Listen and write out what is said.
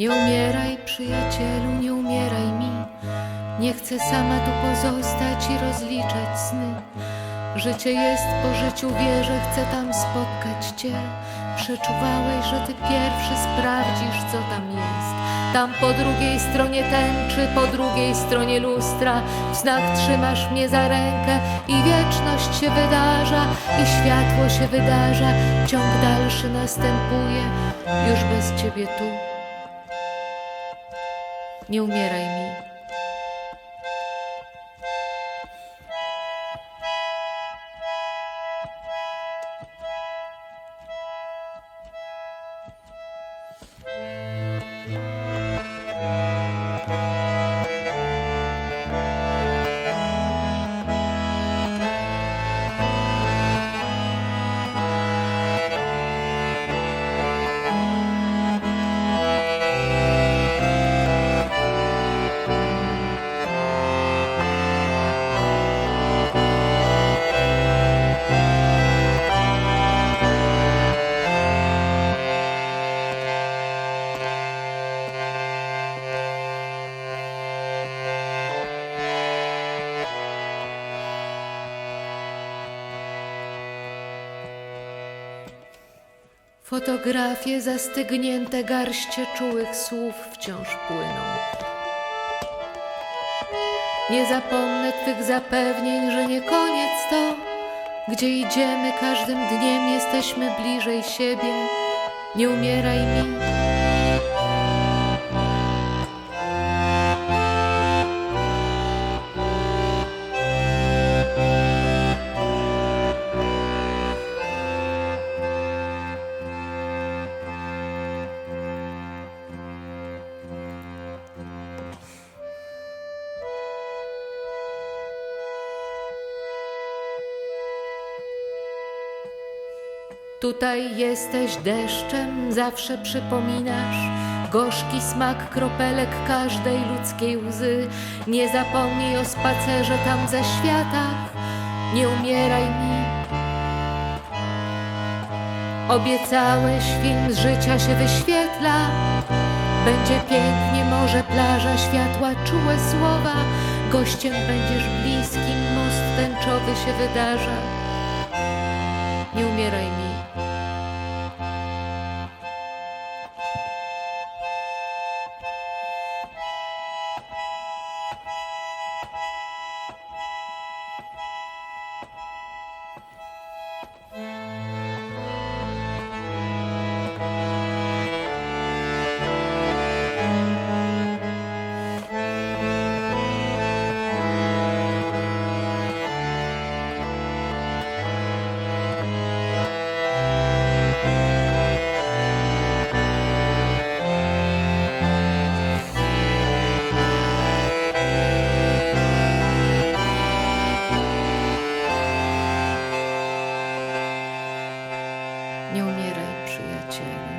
Nie umieraj, przyjacielu, nie umieraj mi. Nie chcę sama tu pozostać i rozliczać sny. Życie jest po życiu, wierzę, chcę tam spotkać Cię. Przeczuwałeś, że Ty pierwszy sprawdzisz, co tam jest. Tam po drugiej stronie tęczy, po drugiej stronie lustra. W snach trzymasz mnie za rękę i wieczność się wydarza, i światło się wydarza. Ciąg dalszy następuje, już bez Ciebie tu. Nie umieraj mi. Fotografie zastygnięte garście czułych słów wciąż płyną. Nie zapomnę Twych zapewnień, że nie koniec to, gdzie idziemy każdym dniem jesteśmy bliżej siebie. Nie umieraj mi. Tutaj jesteś deszczem, zawsze przypominasz gorzki smak kropelek każdej ludzkiej łzy. Nie zapomnij o spacerze tam za światach, nie umieraj mi. Obiecałeś, film z życia się wyświetla. Będzie pięknie, może plaża, światła, czułe słowa. Gościem będziesz bliskim, most tęczowy się wydarza. Nie umieraj mi. Bye. appreciate it.